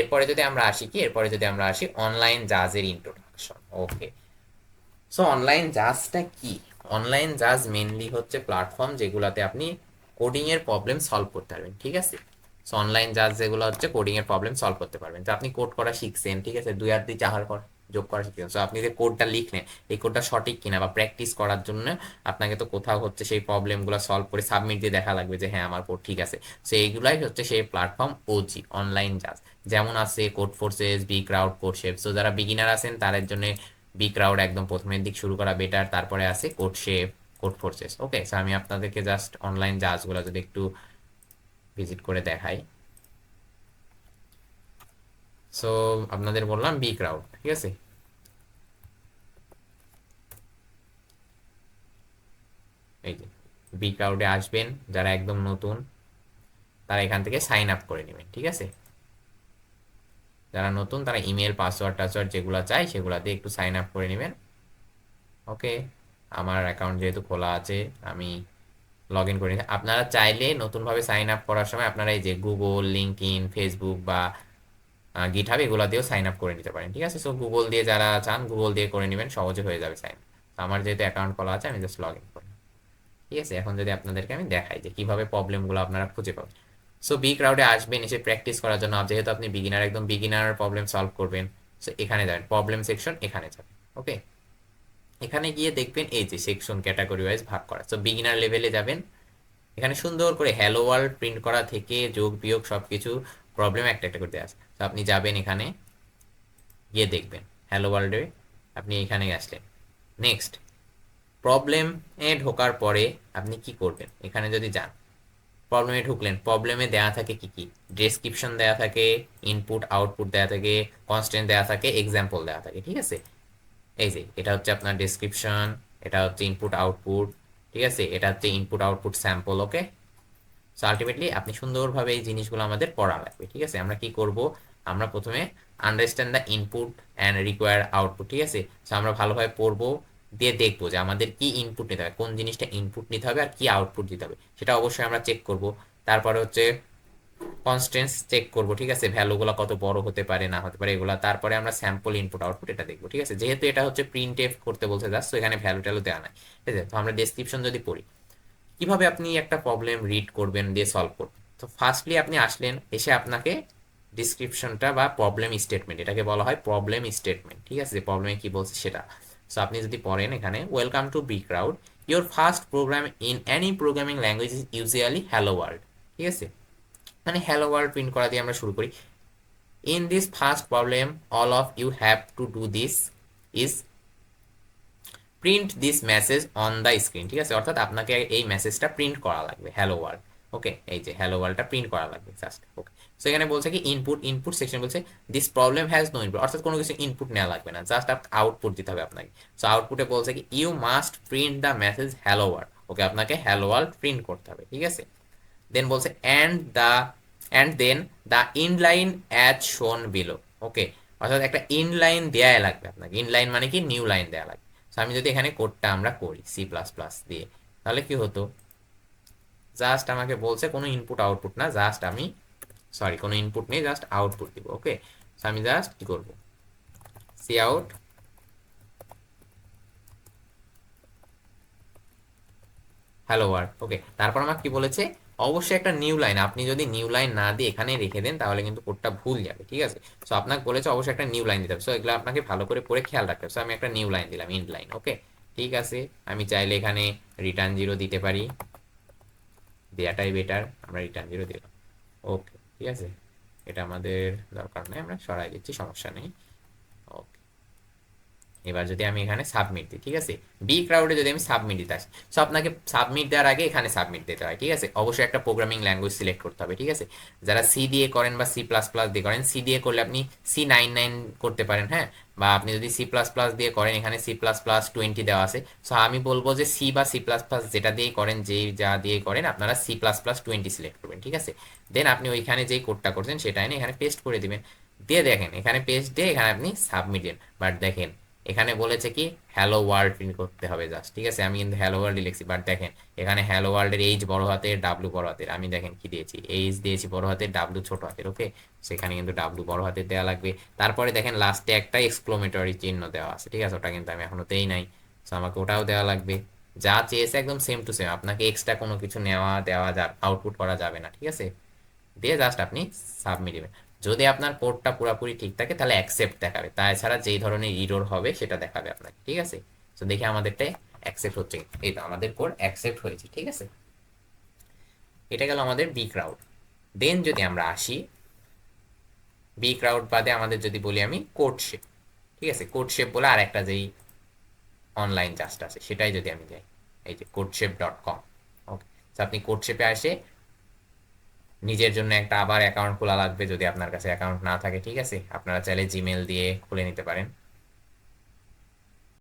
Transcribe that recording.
এরপরে যদি আমরা আসি কি? এরপরে যদি আমরা আসি অনলাইন জাজের ইন্ট্রোডাকশন ওকে সো অনলাইন জাজটা কি? অনলাইন জাজ মেনলি হচ্ছে প্ল্যাটফর্ম যেগুলোতে আপনি কোডিং এর প্রবলেম সলভ করতে পারবেন, ঠিক আছে? সো অনলাইন জাজ যেগুলো হচ্ছে কোডিং এর প্রবলেম সলভ করতে পারবেন। তো আপনি কোড করা শিখছেন, ঠিক আছে? দুই আর দুই চাহার কর। যোগ করা শিখছেন সো আপনি যে কোডটা লিখলেন, এই কোডটা সঠিক কিনা বা প্র্যাকটিস করার জন্য আপনাকে তো কোথাও হচ্ছে সেই প্রবলেমগুলো সলভ করে সাবমিট দিয়ে দেখা লাগবে যে হ্যাঁ আমার কোড ঠিক আছে। সো এইগুলাই হচ্ছে সেই প্ল্যাটফর্ম ওজি অনলাইন জাজ যেমন আছে Codeforces Beecrowd CodeChef so যারা বিগিনার আছেন, তাদের জন্য বি ক্রাউড একদম প্রথমের দিক শুরু করা বেটার তারপরে আছে CodeChef Codeforces okay so আমি আপনাদেরকে জাস্ট অনলাইন জাজগুলো যদি একটু ভিজিট করে দেখাই। সো আপনাদের বললাম বি ক্রাউড ঠিক আছে? এই যে বি ক্রাউডে আসবেন, যারা একদম নতুন, তারা এখান থেকে সাইন আপ করে নেবেন, ঠিক আছে? যারা নতুন, তারা ইমেল পাসওয়ার্ড টাসওয়ার্ড যেগুলো চাই সেগুলো দিয়ে একটু সাইন আপ করে নেবেন। ওকে আমার অ্যাকাউন্ট যেহেতু খোলা আছে, আমি লগ ইন করে। আপনারা চাইলে নতুনভাবে সাইন আপ করার সময় আপনারা এই যে গুগল লিঙ্ক ইন ফেসবুক বা গিটহাব এগুলো দিয়েও সাইন আপ করে নিতে পারেন, ঠিক আছে? সো গুগল দিয়ে যারা চান গুগল দিয়ে করে নেবেন, সহজে হয়ে যাবে সাইন আমার যেহেতু অ্যাকাউন্ট খোলা আছে, আমি জাস্ট লগ ইন করলাম ঠিক আছে? এখন যদি আপনাদেরকে আমি দেখাই যে কীভাবে প্রবলেমগুলো আপনারা খুঁজে পাবেন। সো বি ক্রাউডে আসবেন, এসে প্র্যাকটিস করার জন্য যেহেতু আপনি বিগিনার একদম বিগিনার প্রবলেম সলভ করবেন সো এখানে যাবেন প্রবলেম সেকশন এখানে যাবেন ওকে এখানে গিয়ে দেখবেন এই যে সেকশন ক্যাটাগরি ওয়াইজ ভাগ করা। সো বিগিনার লেভেলে যাবেন, এখানে সুন্দর করে হ্যালো ওয়ার্ল্ড প্রিন্ট করা থেকে যোগ, বিয়োগ সব কিছু প্রবলেম একটা একটা করে দেওয়া আছে। তো আপনি যাবেন এখানে, গিয়ে দেখবেন। হ্যালো ওয়ার্ল্ডে আপনি এখানে আসলেন। নেক্সট প্রবলেমে ঢোকার পরে আপনি কি করবেন? এখানে যদি যান প্রবলেমে ঢুকলেন প্রবলেমে দেওয়া থাকে কি কি? ডেসক্রিপশন দেওয়া থাকে ইনপুট আউটপুট দেওয়া থাকে কনস্ট্যান্ট দেওয়া থাকে এক্সাম্পল দেওয়া থাকে, ঠিক আছে? এই যে, এটা হচ্ছে আপনার ডেসক্রিপশন এটা হচ্ছে ইনপুট আউটপুট ঠিক আছে? এটা হচ্ছে input output sample okay so ultimately আপনি সুন্দরভাবে এই জিনিসগুলো আমাদের পড়া লাগবে, ঠিক আছে? আমরা কি করব? আমরা প্রথমে understand the input and require output ঠিক আছে? সো আমরা ভালোভাবে পড়ব, দিয়ে দেখব যে আমাদের কি ইনপুট নিতে হবে, কোন জিনিসটা ইনপুট নিতে হবে আর কি আউটপুট দিতে হবে। সেটা অবশ্যই আমরা চেক করব। তারপরে হচ্ছে কনস্টেন্স চেক করব, ঠিক আছে? ভ্যালুগুলো কত বড় হতে পারে, না হতে পারে, এগুলো। তারপরে আমরা স্যাম্পল ইনপুট আউটপুট এটা দেখব, ঠিক আছে? যেহেতু এটা হচ্ছে প্রিন্ট এফ করতে বলছে জাস্ট তো এখানে ভ্যালু ট্যালু দেওয়া নাই, ঠিক আছে? তো আমরা ডেসক্রিপশন যদি পড়ি কীভাবে আপনি একটা প্রবলেম রিড করবেন দিয়ে সলভ করবেন? তো ফার্স্টলি আপনি আসলেন, এসে আপনাকে ডিসক্রিপশনটা বা প্রবলেম স্টেটমেন্ট এটাকে বলা হয় প্রবলেম স্টেটমেন্ট ঠিক আছে? যে প্রবলেমে কি বলছে সেটা। সো আপনি যদি পড়েন এখানে welcome to Beecrowd your first program in any programming language is usually hello world ঠিক আছে? মানে হ্যালো ওয়ার্ল্ড প্রিন্ট করা দিয়ে আমরা শুরু করি। In this first problem all of you have to do this is print this message on the screen ঠিক আছে? অর্থাৎ আপনাকে এই মেসেজটা প্রিন্ট করা লাগবে হ্যালো ওয়ার্ল্ড ওকে এই যে হ্যালো ওয়ার্ল্ডটা প্রিন্ট করা লাগবে জাস্ট ওকে সো এখানে বলছে কি ইনপুট ইনপুট সেকশন বলছে this problem has no input অর্থাৎ কোনো কিছু ইনপুট নেওয়া লাগবে না জাস্ট আউটপুট দিতে হবে আপনাকে। সো আউটপুটে বলছে কি you must print the message hello world okay আপনাকে হ্যালো ওয়ার্ল্ড প্রিন্ট করতে হবে, ঠিক আছে? দেন বলছে and the and then the inline as shown below okay অর্থাৎ একটা ইনলাইন দেয়া লাগবে আপনাকে ইনলাইন মানে কি নিউ লাইন দেয়া লাগবে। আমি যদি এখানে কোডটা আমরা করি সি প্লাস প্লাস দিয়ে, তাহলে কি হতো? জাস্ট আমাকে বলছে কোনো ইনপুট আউটপুট না জাস্ট আমি সরি কোনো ইনপুট নেই জাস্ট আউটপুট দিব ওকে আমি জাস্ট কি করব? C out hello word okay তারপর আমাকে কি বলেছে? অবশ্যই একটা নিউ লাইন আপনি যদি নিউ লাইন না দিয়ে এখানে রেখে দেন, তাহলে কিন্তু কোডটা ভুল যাবে, ঠিক আছে? সো আপনাকে বলেছে অবশ্যই একটা নিউ লাইন দিতে হবে। সো এগুলো আপনাকে ভালো করে পড়ে খেয়াল রাখতে হবে। সো আমি একটা নিউ লাইন দিলাম ইন্ড লাইন ওকে ঠিক আছে? আমি চাইলে এখানে রিটার্ন জিরো দিতে পারি। দেওয়াটাই বেটার আমরা রিটার্ন জিরো দিলাম। ওকে ঠিক আছে? এটা আমাদের দরকার নেই, আমরা সরাই দিচ্ছি, সমস্যা নেই। ওকে এবার যদি আমি এখানে সাবমিট দিই, ঠিক আছে? বি ক্রাউডে যদি আমি সাবমিট দিতে আসি সো আপনাকে সাবমিট দেওয়ার আগে এখানে সাবমিট দিতে হয়, ঠিক আছে? অবশ্যই একটা প্রোগ্রামিং ল্যাঙ্গুয়েজ সিলেক্ট করতে হবে, ঠিক আছে? যারা সি দিয়ে করেন বা সি প্লাস প্লাস দিয়ে করেন সি দিয়ে করলে আপনি সি নাইন নাইন করতে পারেন হ্যাঁ? বা আপনি যদি সি প্লাস প্লাস দিয়ে করেন, এখানে সি প্লাস প্লাস টোয়েন্টি দেওয়া আছে সো আমি বলব যে সি বা সি প্লাস প্লাস যেটা দিয়ে করেন, যেই যা দিয়ে করেন, আপনারা C plus plus twenty select করবেন, ঠিক আছে? দেন আপনি ওইখানে যেই কোডটা করছেন, সেটা এনে এখানে পেস্ট করে দিবেন। দিয়ে দেখেন, এখানে পেস্ট দিয়ে এখানে আপনি সাবমিট দেন বাট দেখেন এখানে বলেছে কি হ্যালো ওয়ার্ল্ড প্রিন্ট করতে হবে জাস্ট ঠিক আছে? আমি কিন্তু হ্যালো ওয়ার্ল্ডই লিখছি বাট দেখেন, এখানে হ্যালো ওয়ার্ল্ডের এইচ বড় হাতের ডাব্লু বড় হাতের, আমি দেখেন কি দিয়েছি? এইচ দিয়েছি বড় হাতের ডাব্লু ছোট হাতের ওকে সেখানে কিন্তু ডাব্লু বড় হাতের দেওয়া লাগবে। তারপরে দেখেন লাস্টে একটা এক্সক্লোমেটরি চিহ্ন দেওয়া আছে, ঠিক আছে? ওটা কিন্তু আমি এখনও দেই নাই সো আমাকে ওটাও দেওয়া লাগবে। যা চেয়েছে একদম সেম টু সেম আপনাকে এক্সট্রা কোনো কিছু নেওয়া, দেওয়া, যা আউটপুট করা যাবে না, ঠিক আছে? দিয়ে জাস্ট আপনি সাবমিট দেবেন। যদি আপনার কোডটা পুরোপুরি ঠিক থাকে, তাহলে অ্যাকসেপ্ট দেখাবে। তাছাড়া যেই ধরনের ইরোর হবে, সেটা দেখাবে আপনাকে, ঠিক আছে? তো দেখি আমাদেরটাই অ্যাকসেপ্ট হচ্ছে এই তো, আমাদের কোড অ্যাকসেপ্ট হয়েছে, ঠিক আছে? এটা গেল আমাদের বি ক্রাউড দেন যদি আমরা আসি বি ক্রাউড বাদে আমাদের যদি বলি আমি কোড শেপ ঠিক আছে? কোড শেপ বলে আর একটা যেই অনলাইন জাস্ট আছে, সেটাই যদি আমি যাই, এই যে কোডশেপ ডট কম ওকে আপনি কোডশেপে আসে নিজের জন্য একটা আবার অ্যাকাউন্ট খোলা লাগবে যদি আপনার কাছে অ্যাকাউন্ট না থাকে, ঠিক আছে? আপনারা চাইলে জিমেল দিয়ে খুলে নিতে পারেন।